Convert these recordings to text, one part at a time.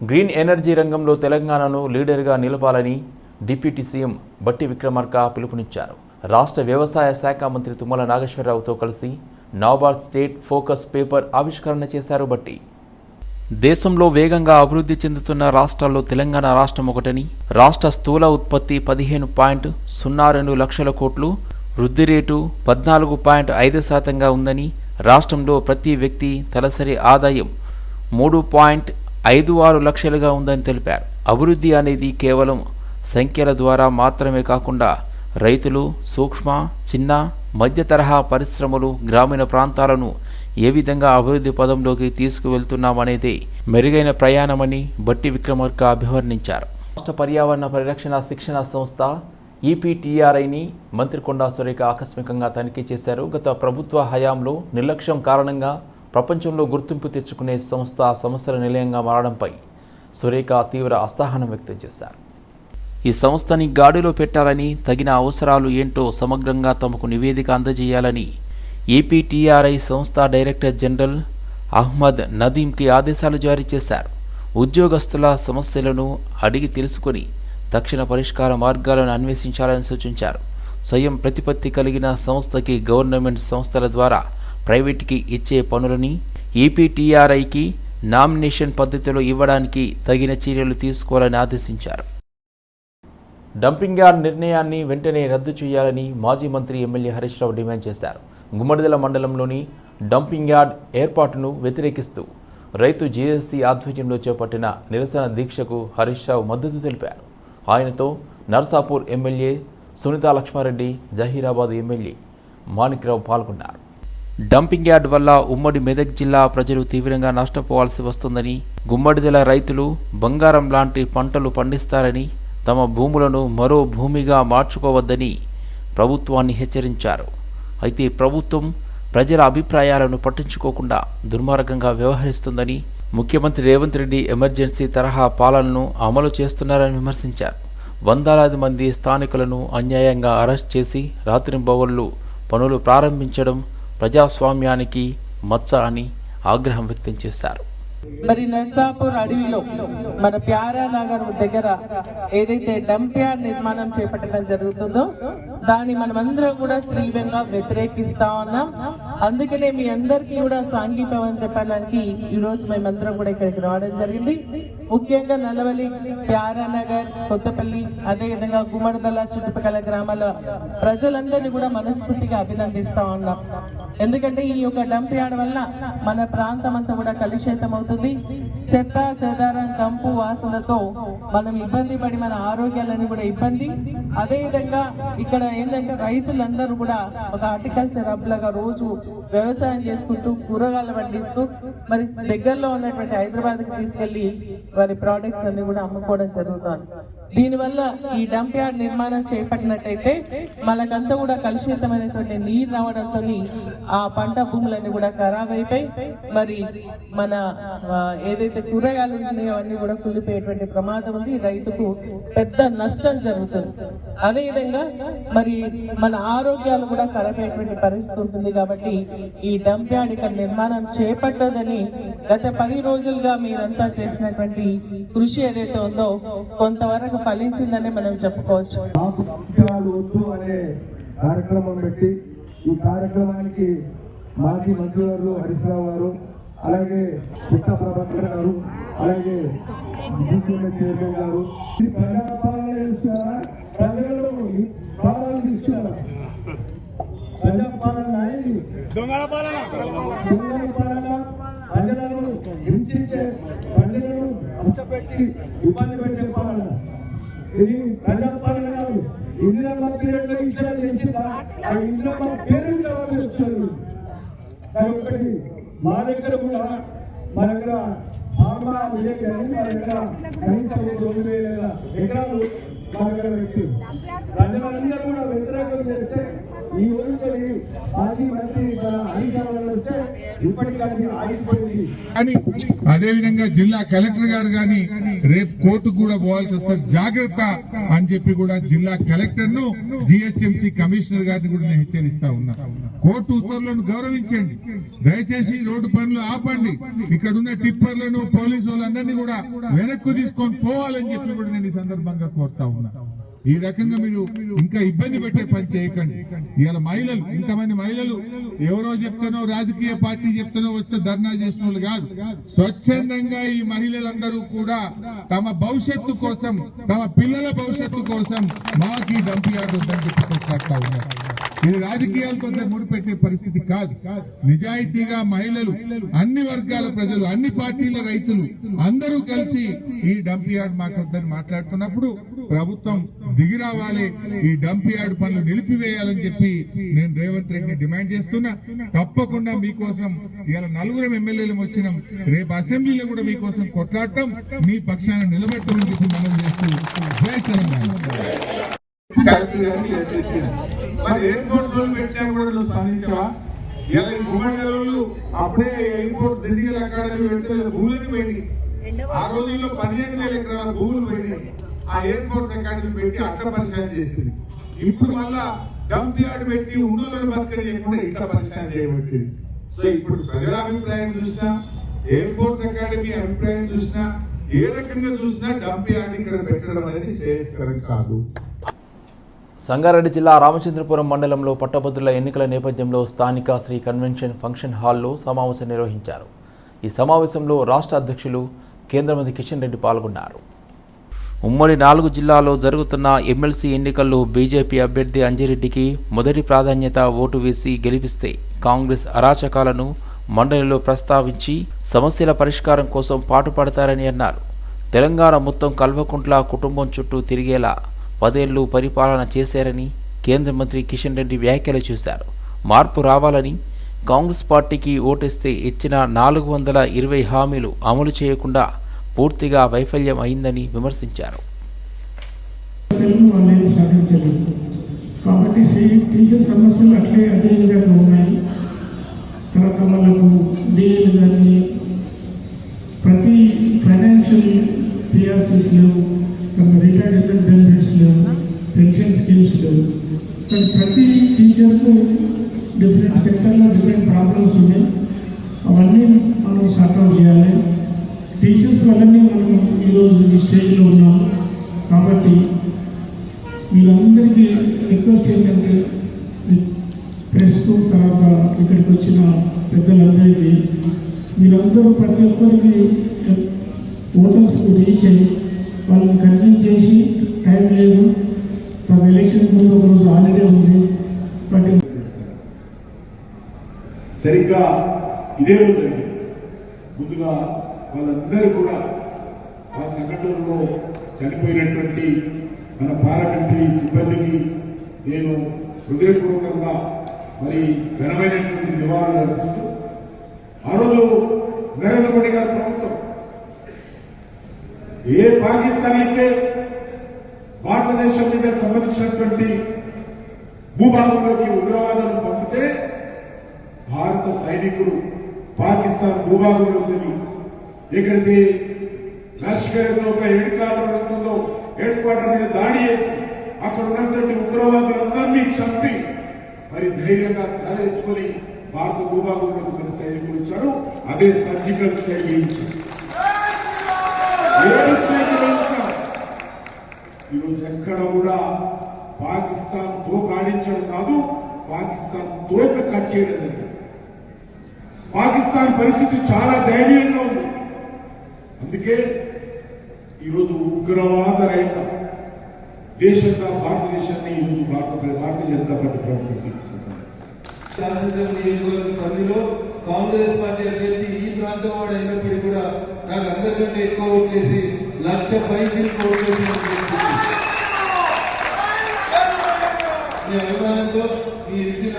Green energy రంగంలో తెలంగాణను లీడర్గా నిలపాలని డిప్యూటీ సీఎం బట్టి విక్రమార్క పిలుపునిచ్చారు. రాష్ట్ర వ్యవసాయ శాఖ మంత్రి తుమ్మల నాగేశ్వరరావుతో కలిసి నాబార్డ్ స్టేట్ ఫోకస్ పేపర్ ఆవిష్కరణ చేశారు బట్టి. దేశంలో వేగంగా అభివృద్ధి చెందుతున్న రాష్ట్రాల్లో తెలంగాణ రాష్ట్రం ఒకటని రాష్ట్ర స్థూల ఉత్పత్తి పదిహేను పాయింట్ సున్నా రెండు లక్షల కోట్లు వృద్ధి రేటు పద్నాలుగు పాయింట్ ఐదు శాతంగా ఉందని రాష్ట్రంలో ప్రతి వ్యక్తి తలసరి ఆదాయం మూడు పాయింట్ ఐదు ఆరు లక్షలుగా ఉందని తెలిపారు. అభివృద్ధి అనేది కేవలం సంఖ్యల ద్వారా మాత్రమే కాకుండా రైతులు సూక్ష్మ చిన్న మధ్య తరహా పరిశ్రమలు గ్రామీణ ప్రాంతాలను ఏ విధంగా అభివృద్ధి పదంలోకి తీసుకువెళ్తున్నామనేది మెరుగైన ప్రయాణమని బట్టి విక్రమార్క అభివర్ణించారు. రాష్ట్ర పర్యావరణ పరిరక్షణ శిక్షణ సంస్థ ఈపీటీఆర్ఐని మంత్రి కొండా సురేఖ ఆకస్మికంగా తనిఖీ చేశారు. గత ప్రభుత్వ హయాంలో నిర్లక్ష్యం కారణంగా ప్రపంచంలో గుర్తింపు తెచ్చుకునే సంస్థ సమస్యల నిలయంగా మారడంపై సురేఖ తీవ్ర అసహనం వ్యక్తం చేశారు. ఈ సంస్థని గాడిలో పెట్టాలని తగిన అవసరాలు ఏంటో సమగ్రంగా తమకు నివేదిక అందజేయాలని ఏపీటీఆర్ఐ సంస్థ డైరెక్టర్ జనరల్ అహ్మద్ నదీంకి ఆదేశాలు జారీ చేశారు. ఉద్యోగస్తుల సమస్యలను అడిగి తెలుసుకొని తక్షణ పరిష్కార మార్గాలను అన్వేషించాలని సూచించారు. స్వయం ప్రతిపత్తి కలిగిన సంస్థకి గవర్నమెంట్ సంస్థల ద్వారా ప్రైవేట్కి ఇచ్చే పనులని ఈపీటీఆర్ఐకి నామినేషన్ పద్ధతిలో ఇవ్వడానికి తగిన చర్యలు తీసుకోవాలని ఆదేశించారు. డంపింగ్ యార్డ్ నిర్ణయాన్ని వెంటనే రద్దు చేయాలని మాజీ మంత్రి ఎమ్మెల్యే హరీష్ రావు డిమాండ్ చేశారు. గుమ్మడిదల మండలంలోని డంపింగ్ యార్డ్ ఏర్పాటును వ్యతిరేకిస్తూ రైతు జీఎస్టీ ఆధ్వర్యంలో చేపట్టిన నిరసన దీక్షకు హరీష్ రావు మద్దతు తెలిపారు. ఆయనతో నర్సాపూర్ ఎమ్మెల్యే సునీతా లక్ష్మారెడ్డి జహీరాబాద్ ఎమ్మెల్యే మాణిక్రావు పాల్గొన్నారు. డంపింగ్ యార్డ్ వల్ల ఉమ్మడి మెదక్ జిల్లా ప్రజలు తీవ్రంగా నష్టపోవాల్సి వస్తుందని గుమ్మడిదల రైతులు బంగారం లాంటి పంటలు పండిస్తారని తమ భూములను మరో భూమిగా మార్చుకోవద్దని ప్రభుత్వాన్ని హెచ్చరించారు. అయితే ప్రభుత్వం ప్రజల అభిప్రాయాలను పట్టించుకోకుండా దుర్మార్గంగా వ్యవహరిస్తుందని ముఖ్యమంత్రి రేవంత్ రెడ్డి ఎమర్జెన్సీ తరహా పాలనను అమలు చేస్తున్నారని విమర్శించారు. వందలాది మంది స్థానికులను అన్యాయంగా అరెస్ట్ చేసి రాత్రింబవళ్ళు పనులు ప్రారంభించడం ప్రజాస్వామ్యానికి మచ్చ అని ఆగ్రహం వ్యక్తం చేశారు. మరి నర్సాపూర్ అడవిలో మన ప్యారా నగర్ దగ్గర ఏదైతే డంప్ యార్డ్ నిర్మాణం చేపట్టడం జరుగుతుందో దాన్ని మనమందరం కూడా తీవ్రంగా వ్యతిరేకిస్తా ఉన్నాం. అందుకనే మీ అందరికీ కూడా సాంఘీభావం చెప్పడానికి ఈ రోజు మేమందరం కూడా ఇక్కడికి రావడం జరిగింది. ముఖ్యంగా నల్లవల్లి ప్యారా నగర్ కొత్తపల్లి అదేవిధంగా గుమ్మడదల చుట్టుపక్కల గ్రామాల ప్రజలందరినీ కూడా మనస్ఫూర్తిగా అభినందిస్తా ఉన్నాం. ఎందుకంటే ఈ యొక్క డంప్ యార్డ్ వల్ల మన ప్రాంతం అంతా కూడా కలుషితం అవుతుంది చెత్త చెదారం కంపు వాసనతో మనం ఇబ్బంది పడి మన ఆరోగ్యాలని కూడా ఇబ్బంది. అదే విధంగా ఇక్కడ ఏంటంటే రైతులందరూ కూడా ఒక హార్టికల్చర్ హబ్ లాగా రోజు వ్యవసాయం చేసుకుంటూ కూరగాయలు పండిస్తూ మరి దగ్గరలో ఉన్నటువంటి హైదరాబాద్కి తీసుకెళ్ళి వారి ప్రోడక్ట్స్ అన్ని కూడా అమ్ముకోవడం జరుగుతుంది. దీనివల్ల ఈ డంప్ యార్డ్ నిర్మాణం చేపట్టినట్టయితే మనకంతా కూడా కలుషితమైనటువంటి నీరు రావడంతో ఆ పంట భూములన్నీ కూడా ఖరాబ్ అయిపోయి మరి మన ఏదైతే కూరగాయలు ఉన్నాయో అవన్నీ కూడా కుళ్ళిపోయేటువంటి ప్రమాదం ఉంది. రైతుకు పెద్ద నష్టం జరుగుతుంది. అదే విధంగా మరి మన ఆరోగ్యాలు కూడా ఖరాబ్ అయ్యేటువంటి పరిస్థితి ఉంటుంది కాబట్టి ఈ డంప్ యార్డ్ ఇక్కడ నిర్మాణం చేపట్టదని గత పది రోజులుగా మీరంతా చేసినటువంటి కృషి ఏదైతే ఉందో కొంతవరకు ఫలించిందని మనం చెప్పుకోవచ్చు. మాకు వద్దు అనే కార్యక్రమం పెట్టి ఈ కార్యక్రమానికి మాజీ మంత్రివర్లు హరీశ్రావు గారు అలాగే పుట్ట ప్రభాకర్ గారు అలాగే చైర్మన్ గారు. ఇది ప్రజాపాలన చేస్తున్నారా? ప్రజలను పాలన తీస్తున్నారా ప్రజాపాలన ఇది దొంగల పాలన. ప్రజలను హింసించే ప్రజలను కష్టపెట్టి ఇబ్బంది పెట్టే ఇది ప్రజాపాలన కాదు ఇందిరమ్మ పీరియడ్లో ఇచ్చిన చేసిందా ఆ ఇందిరమ్మ పేరు ఎవరు చేస్తున్నారు కానీ ఒకటి మా దగ్గర కూడా మా దగ్గర ఫార్మా విలేజ్ అని మా దగ్గర కనీసం ఒక రెండు వేల ఎకరాలు మా దగ్గర వ్యక్తి. ప్రజలందరూ కూడా వ్యతిరేకం చేస్తే ఈ రోజు మాజీ మంత్రి మన హరీష్ రావు వస్తే అదేవిధంగా అదే విధంగా జిల్లా కలెక్టర్ గారు గాని రేపు కోర్టు కూడా పోవాల్సి వస్తుంది జాగ్రత్త అని చెప్పి కూడా జిల్లా కలెక్టర్ను జిహెచ్ఎంసీ కమిషనర్ గారిని కూడా నేను హెచ్చరిస్తా ఉన్నా. కోర్టు ఉత్తర్వులను గౌరవించండి. దయచేసి రోడ్డు పనులు ఆపండి. ఇక్కడ ఉన్న టిప్పర్లను పోలీసు వాళ్ళందరినీ కూడా వెనక్కు తీసుకొని పోవాలని చెప్పి కూడా నేను ఈ సందర్భంగా కోరుతా ఉన్నా. ఈ రకంగా మీరు ఇంకా ఇబ్బంది పెట్టే పని చేయకండి. ఇవాళ మహిళలు ఇంతమంది మహిళలు ఎవరో చెప్తానో రాజకీయ పార్టీ చెప్తానో వస్తే ధర్నా చేసిన వాళ్ళు కాదు. స్వచ్ఛందంగా ఈ మహిళలందరూ కూడా తమ భవిష్యత్తు కోసం తమ పిల్లల భవిష్యత్తు కోసం మాకు ఈ దంపి యార్డ్ చెప్పి ఉన్నారు. ఇది రాజకీయాలతో ముడిపెట్టే పరిస్థితి కాదు. నిజాయితీగా మహిళలు అన్ని వర్గాల ప్రజలు అన్ని పార్టీల రైతులు అందరూ కలిసి ఈ డంప్ యార్డ్ మాకద్దని మాట్లాడుతున్నప్పుడు ప్రభుత్వం దిగి రావాలి ఈ డంప్ యార్డ్ పనులు నిలిపివేయాలని చెప్పి నేను రేవంత్ రెడ్డిని డిమాండ్ చేస్తున్నా. తప్పకుండా మీకోసం ఇలా నలుగురం ఎమ్మెల్యేలు వచ్చినాం. రేపు అసెంబ్లీలో కూడా మీకోసం కొట్లాడటం మీ పక్షాన నిలబెట్టమని చెప్పి మనం చేస్తూ జై తెలంగాణ. మరి ఎయిర్పోర్ట్స్లో పెట్టినా కూడా నువ్వు స్పందించవా? ఇలా ఈ గుమ్మడి అప్పుడే ఎయిర్పోర్ట్ దిండిగల్ అకాడమీ పెడితే వీళ్ళ భూములన్నీ పోయినాయి ఆ రోజుల్లో పదిహేను వేల ఎకరాల భూములు పోయినాయి. ఆ ఎయిర్పోర్ట్స్ అకాడమీ పెట్టి అట్ట పరిశీలన చేసింది. ఇప్పుడు మళ్ళా డంప్ యార్డ్ పెట్టి ఉండలను బతకని చేయకుండా ఇట్లా పరిశీలన చేయబట్టింది. సో ఇప్పుడు ప్రజల అభిప్రాయం చూసినా ఎయిర్పోర్ట్స్ అకాడమీ అభిప్రాయం చూసినా ఏ రకంగా చూసినా డంప్ యార్డ్ ఇక్కడ పెట్టడం అనేది శ్రేయస్కరం కాదు. సంగారెడ్డి జిల్లా రామచంద్రపురం మండలంలో పట్టభద్రుల ఎన్నికల నేపథ్యంలో స్థానిక శ్రీ కన్వెన్షన్ ఫంక్షన్ హాల్లో సమావేశం నిర్వహించారు. ఈ సమావేశంలో రాష్ట్ర అధ్యక్షులు కేంద్ర మంత్రి కిషన్ రెడ్డి పాల్గొన్నారు. ఉమ్మడి నాలుగు జిల్లాలో జరుగుతున్న ఎమ్మెల్సీ ఎన్నికల్లో బీజేపీ అభ్యర్థి అంజిరెడ్డికి మొదటి ప్రాధాన్యత ఓటు వేసి గెలిపిస్తే కాంగ్రెస్ అరాచకాలను మండలిలో ప్రస్తావించి సమస్యల పరిష్కారం కోసం పాటుపడతారని అన్నారు. తెలంగాణ మొత్తం కల్వకుంట్ల కుటుంబం చుట్టూ తిరిగేలా పదేళ్ళు పరిపాలన చేశారని కేంద్ర మంత్రి కిషన్ రెడ్డి వ్యాఖ్యలు చేశారు. మార్పు రావాలని కాంగ్రెస్ పార్టీకి ఓటేస్తే ఇచ్చిన నాలుగు వందల ఇరవై హామీలు అమలు చేయకుండా పూర్తిగా వైఫల్యం అయిందని విమర్శించారు. కాబట్టి టీచర్ సమస్యలు అట్లే అదే విధంగా ఉన్నాయి. తర్వాత కానీ ప్రతి ఫైనాన్షియల్ పిఆర్సీస్ లేవు. ప్రతి టీచర్కు డిఫరెంట్ సెక్షన్లో డిఫరెంట్ ప్రాబ్లమ్స్ ఉన్నాయి. అవన్నీ మనం సాల్వ్ చేయాలి. టీచర్స్ వల్లనే మనం ఈరోజు ఈ స్టేజ్లో ఉన్నాం. కాబట్టి మీరందరికీ రిక్వెస్ట్ ఏంటంటే ప్రెస్ తర్వాత ఇక్కడికి వచ్చిన పెద్దలందరికీ మీరందరూ ప్రతి ఒక్కరికి ఓటర్స్కి రీచ్ అయ్యి వాళ్ళని కన్విన్స్ చేసి టైం లేదు తమ ఎలక్షన్ ముందు ఒక రోజు హాలిడే ఉంది బట్ సరిగ్గా ఇదే రోజు ముందుగా వాళ్ళందరూ కూడా ఆ సంఘటనలో చనిపోయినటువంటి మన పారామిలిటరీ సిబ్బందికి నేను హృదయపూర్వకంగా మరి ఘనమైనటువంటి నివారణ అర్పిస్తూ ఆ రోజు నరేంద్ర మోడీ గారి ప్రభుత్వం ఏ పాకిస్తాన్ అయితే భారతదేశం మీద సంబంధించినటువంటి భూభాగంలోకి ఉగ్రవాదాలను పంపితే భారత సైనికులు పాకిస్తాన్ భూభాగంలోకి ఎక్కడైతే లష్కర్ ఒక హెడ్ క్వార్టర్ ఉంటుందో హెడ్ క్వార్టర్ మీద దాడి చేసి అక్కడ ఉన్నటువంటి ఉగ్రవాదులందరినీ చంపి మరి ధైర్యంగా తల ఎత్తుకొని భారత భూభాగంలోకి మన సైనికులు వచ్చారు. అదే సర్జికల్ స్ట్రైక్ చేయించారు. ఈరోజు ఎక్కడ కూడా పాకిస్తాన్ తోక ఆడించడం కాదు పాకిస్తాన్ తోక కట్ చేయడం జరిగింది పాకిస్తాన్ పరిస్థితి చాలా దయనీయంగా ఉంది. అందుకే ఈరోజు ఉగ్రవాద రహిత దేశంగా భారతదేశాన్ని ఈరోజు భారత భారతీయ జనతా పార్టీ ప్రభుత్వం నియోజకవర్గ పరిధిలో కాంగ్రెస్ పార్టీ అభ్యర్థి ఈ ప్రాంతం వాడు అయినప్పటికీ కూడా నాకు అందరికంటే ఎక్కువ ఓట్లేసి లక్ష పైకి ఓట్లేసి మీ ఇచ్చిన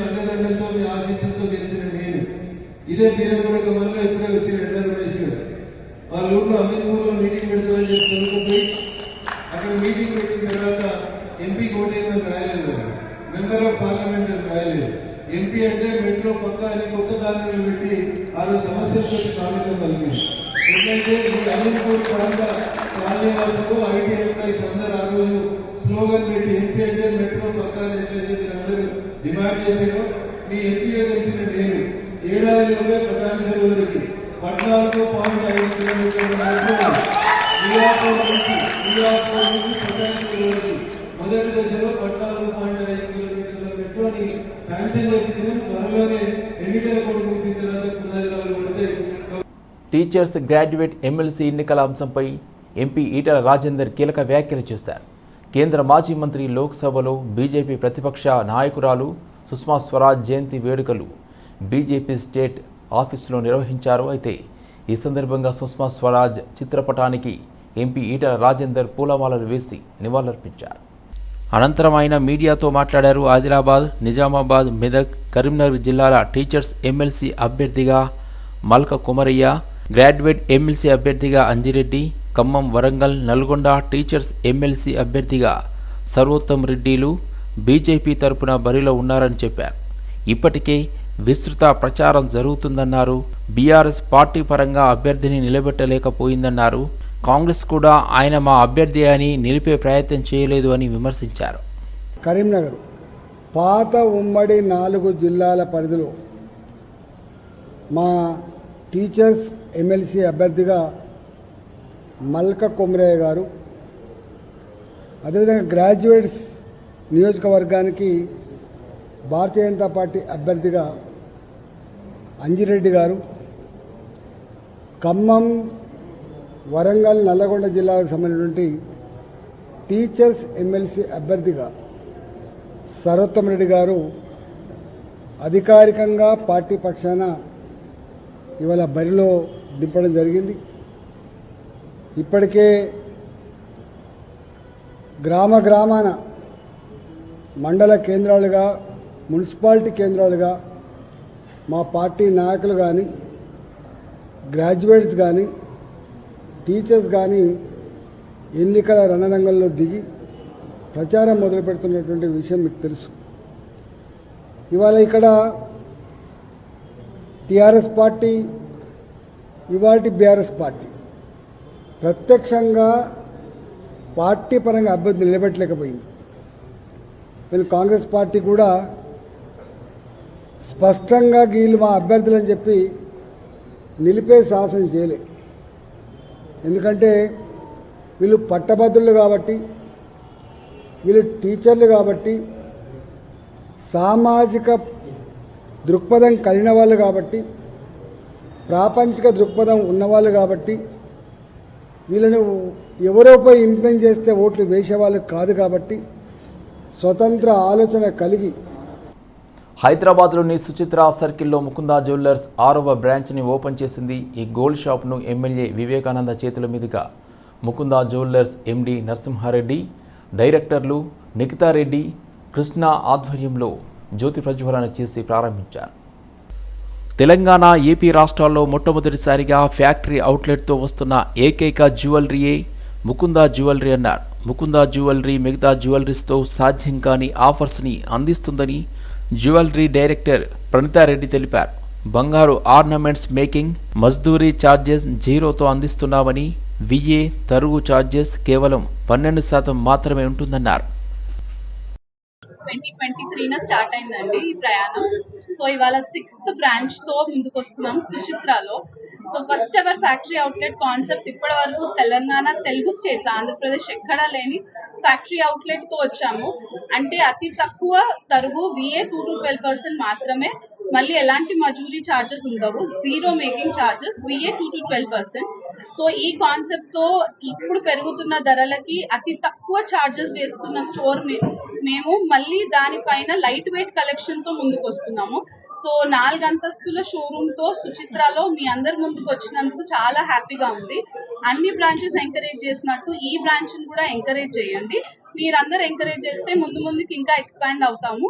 ఇదే తీరే కూడా గమనంగా ఇప్పుడే వచ్చి ఎంటర్ చేసి వాళ్ళు ఊళ్ళో అమీర్పూర్లో మీటింగ్ పెడతామని చెప్పి చదువుకుపోయి అక్కడ మీటింగ్ పెట్టిన తర్వాత ఎంపీ కోటేమని రాయలేదు. మెంబర్ ఆఫ్ పార్లమెంట్ అని రాయలేదు. ఎంపీ అంటే మెట్లో పక్క అని కొత్త దానిని పెట్టి ఆరు సమస్యలతో సాధితం కలిగింది ఎందుకంటే ఈ అమీర్పూర్ ప్రాంత కాలనీ వాళ్ళకు ఐటీ ఎంప్లాయీస్ అందరు ఆ రోజు స్లోగన్ పెట్టి ఎంపీ అంటే మెట్రో పక్క అని ఎట్లయితే అందరూ డిమాండ్ చేశారో మీ ఎంపీగా కలిసిన నేను ఏడాదిలోనే ప్రధాన చెరువులకి పద్నాలుగు పాయింట్ ఐదు కిలోమీటర్ల ప్రధాన చెరువులకి మొదటి దశలో పద్నాలుగు పాయింట్ ఐదు కిలోమీటర్ల మెట్రోని శాంక్షన్ చేయించిన త్వరలోనే ఎన్నికల కోడ్ ముగిసిన తర్వాత పునాదిరాలు పడితే టీచర్స్ గ్రాడ్యుయేట్ ఎమ్మెల్సీ ఎన్నికల అంశంపై ఎంపీ ఈటల రాజేందర్ కీలక వ్యాఖ్యలు చేశారు. కేంద్ర మాజీ మంత్రి లోక్సభలో బీజేపీ ప్రతిపక్ష నాయకురాలు సుష్మా స్వరాజ్ జయంతి వేడుకలు బీజేపీ స్టేట్ ఆఫీసులో నిర్వహించారు. అయితే ఈ సందర్భంగా సుష్మా స్వరాజ్ చిత్రపటానికి ఎంపీ ఈటల రాజేందర్ పూలమాలలు వేసి నివాళులర్పించారు. అనంతరం ఆయన మీడియాతో మాట్లాడారు. ఆదిలాబాద్ నిజామాబాద్ మెదక్ కరీంనగర్ జిల్లాల టీచర్స్ ఎమ్మెల్సీ అభ్యర్థిగా మల్క కుమరయ్య గ్రాడ్యుయేట్ ఎమ్మెల్సీ అభ్యర్థిగా అంజిరెడ్డి ఖమ్మం వరంగల్ నల్గొండ టీచర్స్ ఎమ్మెల్సీ అభ్యర్థిగా సర్వోత్తమ్ రెడ్డిలు బీజేపీ తరపున బరిలో ఉన్నారని చెప్పారు. ఇప్పటికే విస్తృత ప్రచారం జరుగుతుందన్నారు. బీఆర్ఎస్ పార్టీ పరంగా అభ్యర్థిని నిలబెట్టలేకపోయిందన్నారు. కాంగ్రెస్ కూడా ఆయన మా అభ్యర్థి అని నిలిపే ప్రయత్నం చేయలేదు అని విమర్శించారు. కరీంనగర్ పాత ఉమ్మడి నాలుగు జిల్లాల పరిధిలో మా టీచర్స్ ఎమ్మెల్సీ అభ్యర్థిగా మల్క కొమరయ్య గారు అదేవిధంగా గ్రాడ్యుయేట్స్ నియోజకవర్గానికి భారతీయ జనతా పార్టీ అభ్యర్థిగా అంజిరెడ్డి గారు ఖమ్మం వరంగల్ నల్లగొండ జిల్లాకు సంబంధించినటువంటి టీచర్స్ ఎమ్మెల్సీ అభ్యర్థిగా సరోత్తమ్ రెడ్డి గారు అధికారికంగా పార్టీ పక్షాన ఇవాళ బరిలో దింపడం జరిగింది. ఇప్పటికే గ్రామ గ్రామాన మండల కేంద్రాలుగా మున్సిపాలిటీ కేంద్రాలుగా మా పార్టీ నాయకులు కానీ గ్రాడ్యుయేట్స్ కానీ టీచర్స్ కానీ ఎన్నికల రణరంగంలో దిగి ప్రచారం మొదలు పెడుతున్నటువంటి విషయం మీకు తెలుసు. ఇవాళ ఇక్కడ టీఆర్ఎస్ పార్టీ ఇవాటి బీఆర్ఎస్ పార్టీ ప్రత్యక్షంగా పార్టీ పరంగా అభ్యర్థి నిలబెట్టలేకపోయింది. వీళ్ళు కాంగ్రెస్ పార్టీ కూడా స్పష్టంగా వీళ్ళు మా అభ్యర్థులని చెప్పి నిలిపే సాహసం చేయలే. ఎందుకంటే వీళ్ళు పట్టభద్రులు కాబట్టి వీళ్ళు టీచర్లు కాబట్టి సామాజిక దృక్పథం కలిగిన వాళ్ళు కాబట్టి ప్రాపంచిక దృక్పథం ఉన్నవాళ్ళు కాబట్టి వీళ్ళను ఎవరోపై ఇన్ఫ్లుయెన్స్ చేస్తే ఓట్లు వేసేవాళ్ళు కాదు కాబట్టి స్వతంత్ర ఆలోచన కలిగి హైదరాబాద్లోని సుచిత్ర సర్కిల్లో ముకుందా జ్యువెలర్స్ ఆరవ బ్రాంచ్ని ఓపెన్ చేసింది ఈ గోల్డ్ షాప్ను ఎమ్మెల్యే వివేకానంద చేతుల మీదుగా. ముకుందా జ్యువెలర్స్ ఎండి నరసింహారెడ్డి డైరెక్టర్లు నిఖితారెడ్డి కృష్ణ ఆధ్వర్యంలో జ్యోతి ప్రజ్వలన చేసి ప్రారంభించారు. తెలంగాణ ఏపీ రాష్ట్రాల్లో మొట్టమొదటిసారిగా ఫ్యాక్టరీ అవుట్లెట్తో వస్తున్న ఏకైక జ్యువెలరీయే ముకుందా జ్యువెలరీ అన్నారు. ముకుందా జ్యువెలరీ మిగతా జ్యువెలరీస్తో సాధ్యం కాని ఆఫర్స్ని అందిస్తుందని జ్యువెలరీ డైరెక్టర్ ప్రణితారెడ్డి తెలిపారు. బంగారు ఆర్నమెంట్స్ మేకింగ్ మజ్దూరీ ఛార్జెస్ జీరోతో అందిస్తున్నామని విఏ తరుగు ఛార్జెస్ కేవలం పన్నెండు శాతం మాత్రమే ఉంటుందన్నారు. ట్వంటీ ట్వంటీ త్రీన స్టార్ట్ అయిందండి ఈ ప్రయాణం. సో ఇవాళ సిక్స్త్ బ్రాంచ్తో ముందుకు వస్తున్నాం సుచిత్రలో. So first ever factory outlet concept ఇప్పటి వరకు తెలంగాణ తెలుగు స్టేట్స్ ఆంధ్రప్రదేశ్ ఎక్కడా లేని ఫ్యాక్టరీ అవుట్లెట్తో వచ్చాము. అంటే అతి తక్కువ తరుగు VA two to twelve percent మాత్రమే మళ్ళీ ఎలాంటి మజూరీ ఛార్జెస్ ఉండవు. Zero making charges VA two to twelve percent so ఈ కాన్సెప్ట్తో ఇప్పుడు పెరుగుతున్న ధరలకి అతి తక్కువ ఛార్జెస్ వేస్తున్న స్టోర్ మేము మళ్ళీ దానిపైన లైట్ వెయిట్ కలెక్షన్తో ముందుకు వస్తున్నాము సో నాలుగు అంతస్తుల షోరూమ్తో సుచిత్రలో మీ అందరి ముందుకు వచ్చినందుకు చాలా హ్యాపీగా ఉంది. అన్ని బ్రాంచెస్ ఎంకరేజ్ చేసినట్టు ఈ బ్రాంచ్ కూడా ఎంకరేజ్ చేయండి. మీరందరూ ఎంకరేజ్ చేస్తే ముందు ముందుకు ఇంకా ఎక్స్పాండ్ అవుతాము.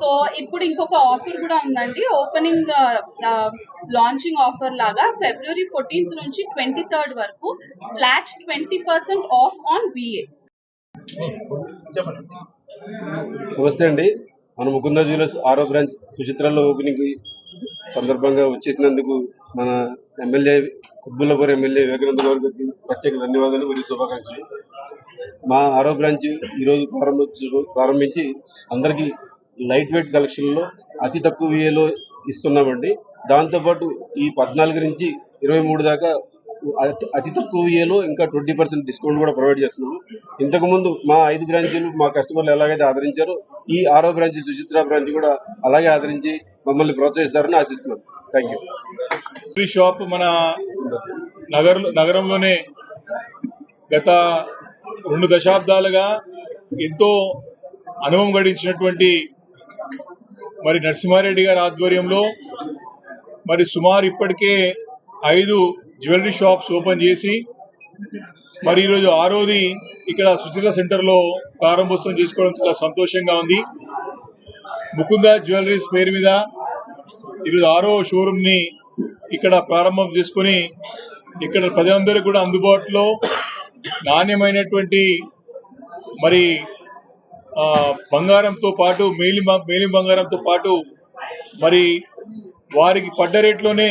సో ఇప్పుడు ఇంకొక ఆఫర్ కూడా ఉందండి. ఓపెనింగ్ లాంచింగ్ ఆఫర్ లాగా ఫిబ్రవరి ఫోర్టీన్త్ నుంచి ట్వంటీ థర్డ్ వరకు flat twenty percent off on VA నమస్తే అండి. మన ముకుంద జ్యువెలర్స్ ఆరో బ్రాంచ్ సుచిత్రలో ఓపెనింగ్ సందర్భంగా వచ్చేసినందుకు మన ఎమ్మెల్యే కుబ్బుల్లపూర్ ఎమ్మెల్యే వివేకానంద గారికి ప్రత్యేక ధన్యవాదాలు మరియు శుభాకాంక్షలు. మా ఆరో బ్రాంచ్ ఈరోజు ప్రారంభించ ప్రారంభించి అందరికీ లైట్ వెయిట్ కలెక్షన్లో అతి తక్కువ వ్యయలో ఇస్తున్నామండి. దాంతోపాటు ఈ పద్నాలుగు నుంచి ఇరవై మూడు దాకా అతి- తక్కువ విఏలో ఇంకా ట్వంటీ పర్సెంట్ డిస్కౌంట్ కూడా ప్రొవైడ్ చేస్తున్నాము. ఇంతకుముందు మా ఐదు బ్రాంచీలు మా కస్టమర్లు ఎలాగైతే ఆదరించారో ఈ ఆరో బ్రాంచ్ సుచిత్ర బ్రాంచ్ కూడా అలాగే ఆదరించి మమ్మల్ని ప్రోత్సహిస్తారని ఆశిస్తున్నాను థ్యాంక్ యూ ఈ షాప్ మన నగర నగరంలోనే గత రెండు దశాబ్దాలుగా ఎంతో అనుభవం గడించినటువంటి మరి నరసింహారెడ్డి గారి ఆధ్వర్యంలో మరి సుమారు ఇప్పటికే ఐదు జ్యువెలరీ షాప్స్ ఓపెన్ చేసి మరి ఈరోజు ఆరోది ఇక్కడ సుచిత సెంటర్లో ప్రారంభోత్సవం చేసుకోవడం చాలా సంతోషంగా ఉంది. ముకుంద జ్యువెలరీస్ పేరు మీద ఈరోజు ఆరో షోరూమ్ని ఇక్కడ ప్రారంభం చేసుకొని ఇక్కడ ప్రజలందరూ కూడా అందుబాటులో నాణ్యమైనటువంటి మరి బంగారంతో పాటు మేలి మేలి బంగారంతో పాటు మరి వారికి పడ్డ రేట్లోనే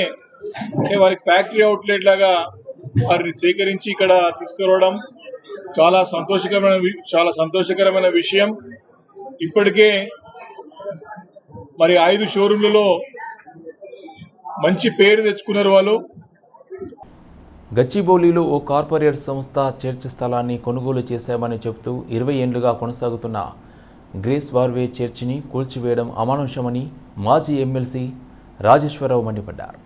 అంటే వారికి ఫ్యాక్టరీ అవుట్లెట్ లాగా వారిని సేకరించి ఇక్కడ తీసుకురావడం చాలా సంతోషకరమైన వి- చాలా సంతోషకరమైన విషయం. ఇప్పటికే మరి ఐదు షోరూంలలో మంచి పేరు తెచ్చుకున్నారు వాళ్ళు. గచ్చిబౌలిలో ఓ కార్పొరేట్ సంస్థ చర్చ్ స్థలాన్ని కొనుగోలు చేశామని చెబుతూ ఇరవై ఏళ్ళుగా కొనసాగుతున్న గ్రేస్ వార్వే చర్చిని కూల్చివేయడం అమానుషమని మాజీ ఎమ్మెల్సీ రాజేశ్వరరావు మండిపడ్డారు.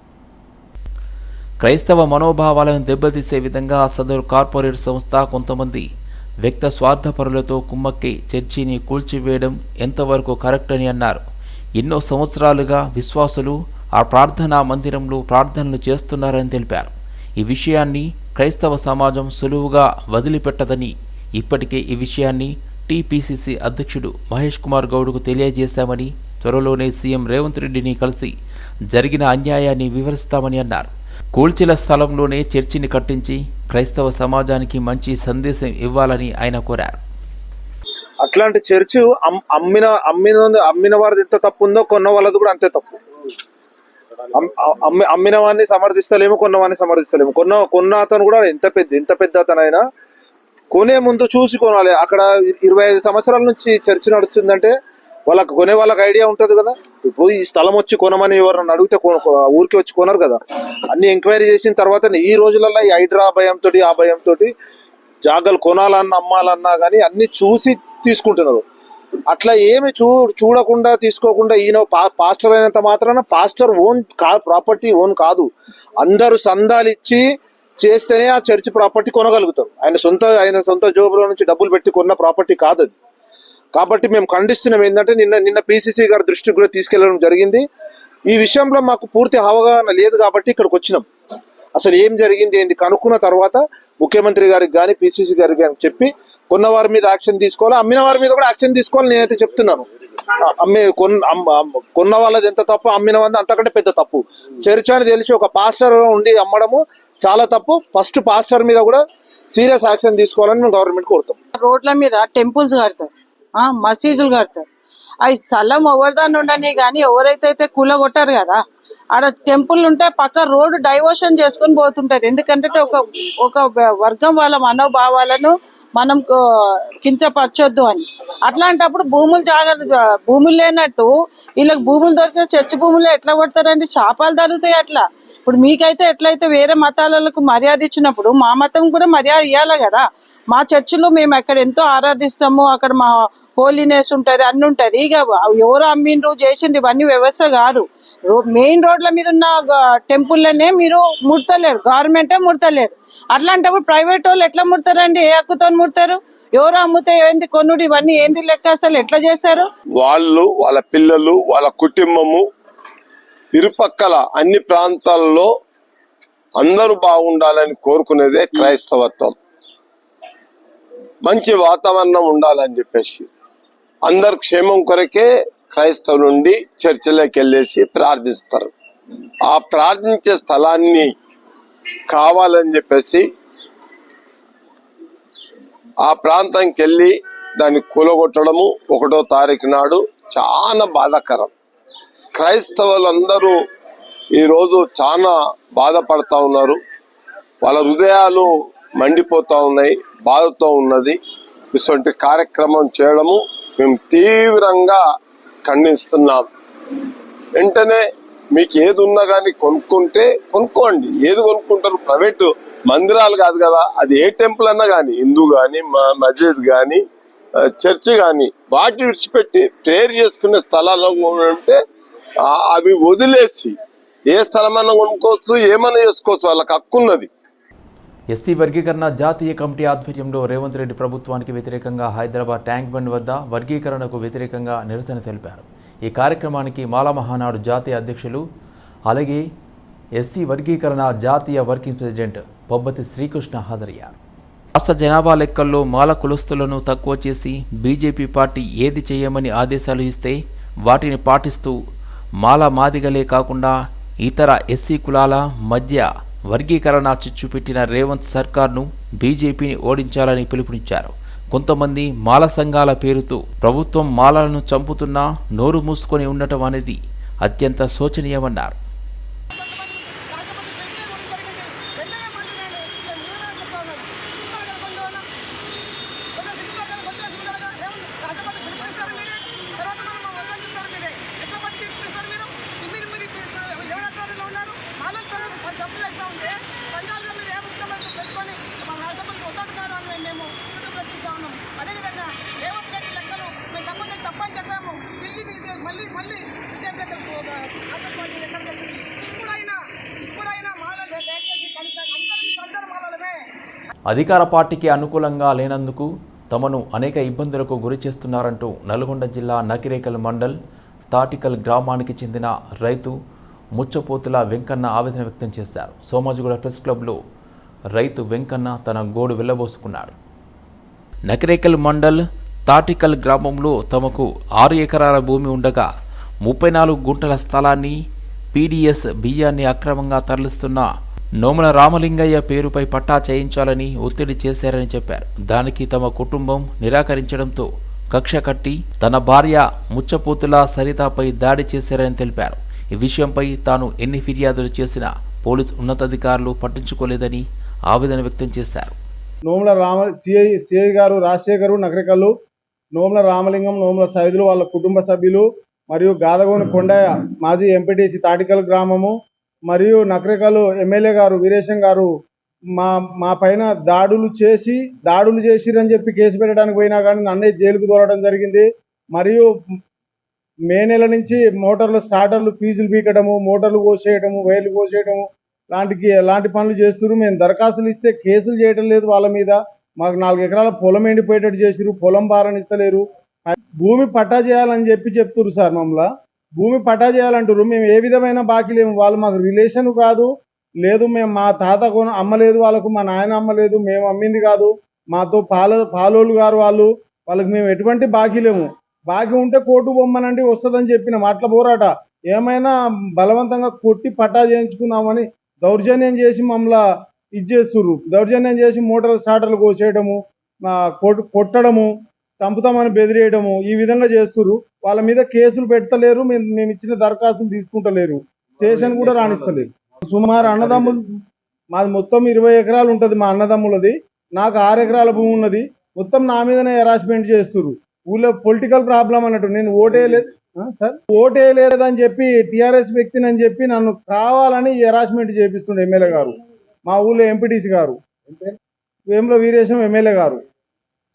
క్రైస్తవ మనోభావాలను దెబ్బతీసే విధంగా సదరు కార్పొరేట్ సంస్థ కొంతమంది వ్యక్త స్వార్థపరులతో కుమ్మక్కి చర్చిని కూల్చివేయడం ఎంతవరకు కరెక్ట్ అని అన్నారు. ఎన్నో సంవత్సరాలుగా విశ్వాసులు ఆ ప్రార్థనా మందిరంలో ప్రార్థనలు చేస్తున్నారని తెలిపారు. ఈ విషయాన్ని క్రైస్తవ సమాజం సులువుగా వదిలిపెట్టదని ఇప్పటికే ఈ విషయాన్ని టీపీసీసీ అధ్యక్షుడు మహేష్ కుమార్ గౌడ్కు తెలియజేశామని త్వరలోనే సీఎం రేవంత్ రెడ్డిని కలిసి జరిగిన అన్యాయాన్ని వివరిస్తామని అన్నారు. కూల్చిల స్థలంలోనే చర్చిని కట్టించి క్రైస్తవ సమాజానికి మంచి సందేశం ఇవ్వాలని ఆయన కోరారు. అట్లాంటి చర్చ్ అమ్మిన అమ్మిన అమ్మిన వారిది ఎంత తప్పు ఉందో కొన్న వాళ్ళది కూడా అంతే తప్పు. అమ్మిన వాడిని సమర్థిస్తలేము కొన్నవాడిని సమర్థిస్తలేము. కొన్న కొన్న అతను కూడా ఎంత పెద్ద ఎంత పెద్ద అతనైనా కొనే ముందు చూసి కొనాలి. అక్కడ ఇరవై ఐదు సంవత్సరాల నుంచి చర్చ నడుస్తుందంటే వాళ్ళకి కొనే వాళ్ళకి ఐడియా ఉంటుంది కదా. ఇప్పుడు ఈ స్థలం వచ్చి కొనమని ఎవరన్నా అడిగితే కొ- ఊరికి వచ్చి కొనరు కదా. అన్ని ఎంక్వైరీ చేసిన తర్వాత ఈ రోజులలో ఈ హైడ్రా భయంతో ఆ భయంతో జాగలు కొనాలన్నా అమ్మాలన్నా కానీ అన్ని చూసి తీసుకుంటున్నారు. అట్లా ఏమి చూ చూడకుండా తీసుకోకుండా ఈయన పా- పాస్టర్ అయినంత మాత్రాన పాస్టర్ ఓన్ కా ప్రాపర్టీ ఓన్ కాదు. అందరూ సందాలు ఇచ్చి చేస్తేనే ఆ చర్చ్ ప్రాపర్టీ కొనగలుగుతాం ఆయన సొంత ఆయన సొంత జోబులో నుంచి డబ్బులు పెట్టి కొన్న ప్రాపర్టీ కాదు అది కాబట్టి మేము ఖండిస్తున్నాం ఏంటంటే నిన్న నిన్న పిసిసి గారి దృష్టికి కూడా తీసుకెళ్ళడం జరిగింది. ఈ విషయంలో మాకు పూర్తి అవగాహన లేదు కాబట్టి ఇక్కడికి వచ్చినాం. అసలు ఏం జరిగింది ఏంది కనుక్కున్న తర్వాత ముఖ్యమంత్రి గారికి కానీ పిసిసి గారికి కానీ చెప్పి కొన్న వారి మీద యాక్షన్ తీసుకోవాలి? అమ్మిన వారి మీద కూడా యాక్షన్ తీసుకోవాలి నేనైతే చెప్తున్నాను. అమ్మే కొన్న కొన్న వాళ్ళది ఎంత తప్పు అమ్మిన వాళ్ళది అంతకంటే పెద్ద తప్పు. చర్చ అని తెలిసి ఒక పాస్టర్ ఉండి అమ్మడము చాలా తప్పు. ఫస్ట్ పాస్టర్ మీద కూడా సీరియస్ యాక్షన్ తీసుకోవాలని మేము గవర్నమెంట్ కోరుతాం. రోడ్ల మీద టెంపుల్స్ కడతారు. ఆ, మసీదులు కడతారు. అవి చల్లం ఎవరిదాన్ని ఉండని కానీ ఎవరైతే అయితే కూలగొట్టారు కదా ఆడ టెంపుల్ ఉంటే పక్క రోడ్డు డైవర్షన్ చేసుకొని పోతుంటారు. ఎందుకంటే ఒక ఒక వర్గం వాళ్ళ మనోభావాలను మనం కించపరచొద్దు అని. అట్లాంటప్పుడు భూములు జాగ్రత్త భూములు లేనట్టు వీళ్ళకి భూములు దొరికిన చర్చి భూములు ఎట్లా పడతారండి శాపాలు తగ్గుతాయి అట్లా. ఇప్పుడు మీకైతే ఎట్లయితే వేరే మతాలకు మర్యాద ఇచ్చినప్పుడు మా మతం కూడా మర్యాద ఇవ్వాలి కదా. మా చర్చిలో మేము అక్కడ ఎంతో ఆరాధిస్తాము అక్కడ మా హోలీనెస్ ఉంటుంది అన్ని ఉంటది. ఇక ఎవరు అమ్మిండ్రు చేసిండ్రు ఇవన్నీ వ్యవస్థ కాదు. మెయిన్ రోడ్ల మీద ఉన్న టెంపుల్లనే మీరు ముడతలేరు గవర్నమెంటే ముడతలేరు. అట్లాంటప్పుడు ప్రైవేట్ వాళ్ళు ఎట్లా ముడతారండి? ఏ హక్కుతో ముడతారు? ఎవరు అమ్ముతే ఏంది కొనుడు? ఇవన్నీ ఏంది లెక్క అసలు? ఎట్లా చేశారు? వాళ్ళు వాళ్ళ పిల్లలు వాళ్ళ కుటుంబము ఇరుపక్కల అన్ని ప్రాంతాల్లో అందరూ బాగుండాలని కోరుకునేదే క్రైస్తవత్వం. మంచి వాతావరణం ఉండాలని చెప్పేసి అందరు క్షేమం కొరకే క్రైస్తవులు నుండి చర్చిలోకి వెళ్ళేసి ప్రార్థిస్తారు. ఆ ప్రార్థించే స్థలాన్ని కావాలని చెప్పేసి ఆ ప్రాంతానికి వెళ్ళి దాన్ని కూలగొట్టడము ఒకటో తారీఖు నాడు చాలా బాధాకరం. క్రైస్తవులందరూ ఈరోజు చాలా బాధపడతా ఉన్నారు. వాళ్ళ హృదయాలు మండిపోతా ఉన్నాయి బాధతో ఉన్నది. ఇటువంటి కార్యక్రమం చేయడము మేము తీవ్రంగా ఖండిస్తున్నాం. వెంటనే మీకు ఏది ఉన్నా కానీ కొనుక్కుంటే కొనుక్కోండి. ఏది కొనుక్కుంటారు? ప్రైవేట్ మందిరాలు కాదు కదా. అది ఏ టెంపుల్ అన్నా కానీ హిందూ కానీ మస్జిద్ కానీ చర్చి కానీ వాటి విడిచిపెట్టి ప్రేయర్ చేసుకునే స్థలాలు ఉంటే అవి వదిలేసి ఏ స్థలమన్నా కొనుక్కోవచ్చు ఏమన్నా చేసుకోవచ్చు వాళ్ళకి హక్కున్నది ఎస్సీ వర్గీకరణ జాతీయ కమిటీ ఆధ్వర్యంలో రేవంత్ రెడ్డి ప్రభుత్వానికి వ్యతిరేకంగా హైదరాబాద్ ట్యాంక్ బండ్ వద్ద వర్గీకరణకు వ్యతిరేకంగా నిరసన తెలిపారు. ఈ కార్యక్రమానికి మాల మహానాడు జాతీయ అధ్యక్షులు అలాగే ఎస్సీ వర్గీకరణ జాతీయ వర్కింగ్ ప్రెసిడెంట్ పొబ్బతి శ్రీకృష్ణ హాజరయ్యారు. రాష్ట్ర జనాభా లెక్కల్లో మాల కులస్తులను తక్కువ చేసి బీజేపీ పార్టీ ఏది చేయమని ఆదేశాలు ఇస్తే వాటిని పాటిస్తూ మాల మాదిగలే కాకుండా ఇతర ఎస్సీ కులాల మధ్య వర్గీకరణ చిచ్చుపెట్టిన రేవంత్ సర్కార్ను బీజేపీని ఓడించాలని పిలుపునిచ్చారు. కొంతమంది మాల సంఘాల పేరుతో ప్రభుత్వం మాలలను చంపుతున్నా నోరు మూసుకొని ఉండటం అనేది అత్యంత శోచనీయమన్నారు అదేవిధంగా రేవంత్ రెడ్డి లెక్కలు మేము తప్పని తప్పని చెప్పాము తిరిగి ఇది మళ్ళీ మళ్ళీ బీజేపీ కాంగ్రెస్ పార్టీ లెక్కలు చెప్తుంది ఇప్పుడైనా ఇప్పుడైనా మాలలు దయచేసి కనుక అందరూ అందరూ మాలలమే అధికార పార్టీకి అనుకూలంగా లేనందుకు తమను అనేక ఇబ్బందులకు గురి చేస్తున్నారంటూ నల్గొండ జిల్లా నకిరేకల్ మండల్ తాటికల్ గ్రామానికి చెందిన రైతు ముచ్చపోతుల వెంకన్న ఆవేదన వ్యక్తం చేశారు. సోమాజిగూడ ప్రెస్ క్లబ్లో రైతు వెంకన్న తన గోడు వెళ్ళబోసుకున్నాడు నకిరేకల్ మండల్ తాటికల్ గ్రామంలో తమకు ఆరు ఎకరాల భూమి ఉండగా ముప్పై నాలుగు గుంటల స్థలాన్ని పీడీఎస్ బియ్యాన్ని అక్రమంగా తరలిస్తున్న నోముల రామలింగయ్య పేరుపై పట్టా చేయించాలని ఒత్తిడి చేశారని చెప్పారు. దానికి తమ కుటుంబం నిరాకరించడంతో కక్ష కట్టి తన భార్య ముచ్చపోతుల సరితపై దాడి చేశారని తెలిపారు. ఈ విషయంపై తాను ఎన్ని ఫిర్యాదులు చేసినా పోలీసు ఉన్నతాధికారులు పట్టించుకోలేదని ఆవేదన వ్యక్తం చేశారు. నోముల రామ సిఐ సిఐ గారు రాజశేఖరు నగరికల్లు నోముల రామలింగం నోముల సైదులు వాళ్ళ కుటుంబ సభ్యులు మరియు గాదగోని కొండయ్య మాజీ ఎంపీటీసీ తాటికల్ గ్రామము మరియు నకరికల్లు ఎమ్మెల్యే గారు వీరేశం గారు మా మా పైన దాడులు చేసి దాడులు చేసిరని చెప్పి కేసు పెట్టడానికి పోయినా కానీ నన్నే జైలుకు దూరడం జరిగింది. మరియు మే నెల నుంచి మోటార్లు స్టార్టర్లు ఫీజులు పీకడము మోటార్లు కోసేయడము వైర్లు కోసేయడము లాంటికి ఎలాంటి పనులు చేస్తున్నారు మేము దరఖాస్తులు ఇస్తే కేసులు చేయడం లేదు వాళ్ళ మీద. మాకు నాలుగు ఎకరాల పొలం ఎండిపోయేటట్టు చేసిరు పొలం భారణ ఇస్తలేరు. భూమి పట్టా చేయాలని చెప్పి చెప్తున్నారు సార్ మమ్మల్ని. భూమి పట్టా చేయాలంటారు మేము ఏ విధమైన బాకీ లేము. వాళ్ళు మాకు రిలేషన్ కాదు. లేదు మేము మా తాత కొన అమ్మలేదు వాళ్ళకు మా నాయన అమ్మలేదు మేము అమ్మింది కాదు. మాతో పాల పాలోళ్ళు గారు వాళ్ళు. వాళ్ళకి మేము ఎటువంటి బాకీ లేము. బాకీ ఉంటే కోర్టు బొమ్మనండి వస్తుందని చెప్పిన. మాటల పోరాట. ఏమైనా బలవంతంగా కొట్టి పట్టా చేయించుకున్నామని దౌర్జన్యం చేసి మమ్మల్ని ఇది చేస్తుర్రు. దౌర్జన్యం చేసి మోటార్ స్టార్టర్లు కోసేయడము కొట్టడము చంపుతామని బెదిరేయడము ఈ విధంగా చేస్తున్నారు వాళ్ళ మీద కేసులు పెట్టలేరు మేము మేము ఇచ్చిన దరఖాస్తులు తీసుకుంటలేరు. స్టేషన్ కూడా రాణిస్తలేరు సుమారు అన్నదమ్ములు మాది మొత్తం ఇరవై ఎకరాలు ఉంటుంది మా అన్నదమ్ములది. నాకు ఆరు ఎకరాల భూమి ఉన్నది. మొత్తం నా మీదనే హెరాస్మెంట్ చేస్తున్నారు ఊళ్ళో పొలిటికల్ ప్రాబ్లం అన్నట్టు. నేను ఓటేయలేదు సార్? ఓటేయలేదని చెప్పి టీఆర్ఎస్ వ్యక్తిని అని చెప్పి నన్ను కావాలని హెరాస్మెంట్ చేపిస్తుండే ఎమ్మెల్యే గారు. మా ఊళ్ళో ఎంపీటీసీ గారు. వేముల వీరేశం ఎమ్మెల్యే గారు.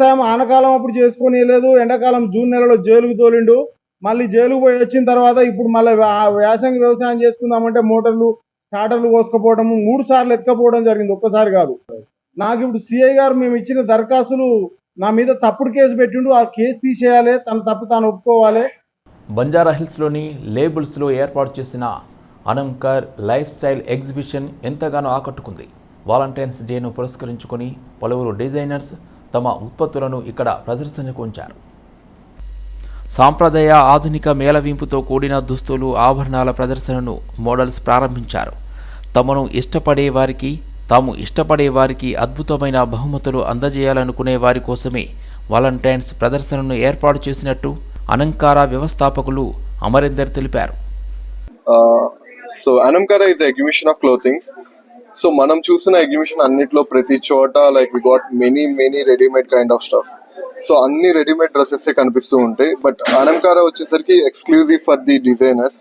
వ్యవసాయం ఆనకాలం అప్పుడు చేసుకొని లేదు ఎండాకాలం జూన్ నెలలో జైలుకు తోలిండు. మళ్ళీ జైలుకు పోయి వచ్చిన తర్వాత ఇప్పుడు మళ్ళీ వ్యాసంగి వ్యవసాయం చేసుకుందామంటే మోటార్లు స్టార్టర్లు కోసుకపోవడము మూడు సార్లు ఎత్తుకపోవడం జరిగింది. ఒక్కసారి కాదు. నాకు ఇప్పుడు సిఐ గారు మేము ఇచ్చిన దరఖాస్తులు నా మీద తప్పుడు కేసు పెట్టిండు. ఆ కేసు తీసేయాలి. తన తప్పు తాను ఒప్పుకోవాలి. బంజారా హిల్స్లోని లేబుల్స్లో ఏర్పాటు చేసిన అనంకర్ లైఫ్ స్టైల్ ఎగ్జిబిషన్ ఎంతగానో ఆకట్టుకుంది. వాలంటైన్స్ డేను పురస్కరించుకొని పలువురు డిజైనర్స్ తమ ఉత్పత్తులను ఇక్కడ ప్రదర్శనకు ఉంచారు. సాంప్రదాయ ఆధునిక మేళవింపుతో కూడిన దుస్తులు ఆభరణాల ప్రదర్శనను మోడల్స్ ప్రారంభించారు. తమను ఇష్టపడే వారికి తాము ఇష్టపడే వారికి అద్భుతమైన బహుమతులు అందజేయాలనుకునే వారి కోసమే వాలంటైన్స్ ప్రదర్శనను ఏర్పాటు చేసినట్టు అలంకార వ్యవస్థాపకులు అమరేందర్ తెలిపారు. So Anankara is exhibition of clothings so మనం చూసిన ఎగ్జిబిషన్ అన్నిట్లో ప్రతి చోట like we got many many readymade kind of stuff so అన్ని రెడీమేడ్ డ్రెస్సెస్ కనిపిస్తూ ఉంటాయి. బట్ అనమ్కార వచ్చేసరికి exclusive for the designers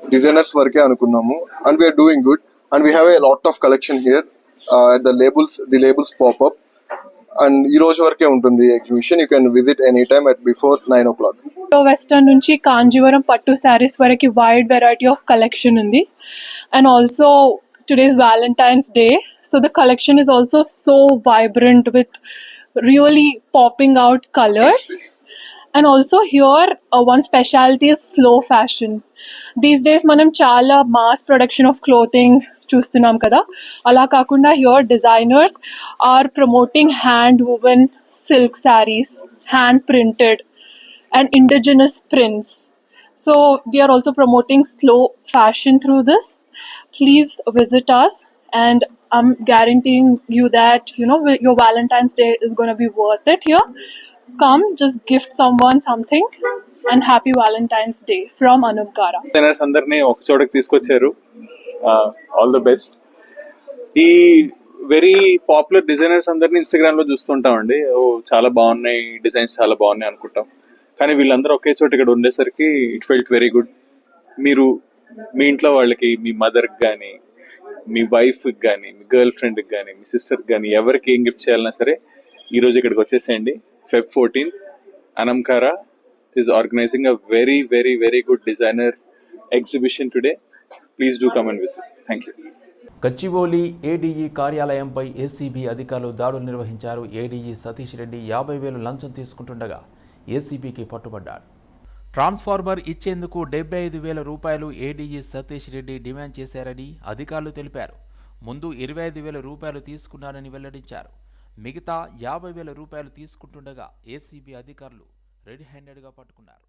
designers వరకే అనుకున్నాము. And we're doing good and we have a lot of collection here the labels the labels popup and ఈ రోజు వరకే ఉంటుంది exhibition you can visit any time at before nine o'clock western నుంచి కాంజీవరం పట్టు శారీస్ వరకు wide variety of collection ఉంది. And also today's Valentine's Day so the collection is also so vibrant with really popping out colours and also here one speciality is slow fashion these days మనం చాలా mass production of clothing చూస్తున్నాం కదా అలా కాకుండా here designers are promoting hand woven silk saris hand printed and indigenous prints. So we are also promoting slow fashion through this. Please visit us, and I'm guaranteeing you that you know your Valentine's Day is going to be worth it here. Come, just gift someone something, and happy Valentine's Day from Anupkara. Designers అందరినీ ఒక చోటకి తీసుకొచ్చారు all the best ఈ very popular designers అందరినీ ఇన్స్టాగ్రామ్లో చూస్తుంటామండి ఓ చాలా బాగున్నాయి designs చాలా బాగున్నాయి అనుకుంటాం కానీ వీళ్ళందరూ ఒకే చోట ఇక్కడ ఉండేసరికి ఇట్ ఫెల్ట్ వెరీ గుడ్ మీరు మీ ఇంట్లో వాళ్ళకి మీ మదర్కి కానీ మీ వైఫ్కి కానీ మీ గర్ల్ ఫ్రెండ్కి కానీ మీ సిస్టర్కి కానీ ఎవరికి ఏం గిఫ్ట్ చేయాలన్నా సరే ఈ రోజు ఇక్కడికి వచ్చేసేయండి. Feb fourteen Anankara is organising a very very very good designer exhibition today please do come and visit thank you Gachibowli ADE కార్యాలయంపై ACB అధికారులు దాడులు నిర్వహించారు. ఏడీఈ సతీష్ రెడ్డి యాభై వేలు లంచం తీసుకుంటుండగా ఏసీబీకి పట్టుబడ్డాడు. ట్రాన్స్ఫార్మర్ ఇచ్చేందుకు డెబ్బై ఐదు వేల రూపాయలు ఏడీఈ సతీష్ రెడ్డి డిమాండ్ చేశారని అధికారులు తెలిపారు. ముందు ఇరవై ఐదు వేల రూపాయలు తీసుకున్నారని వెల్లడించారు. మిగతా యాభై వేల రూపాయలు తీసుకుంటుండగా ఏసీబీ అధికారులు రెడీ హ్యాండెడ్గా పట్టుకున్నారు.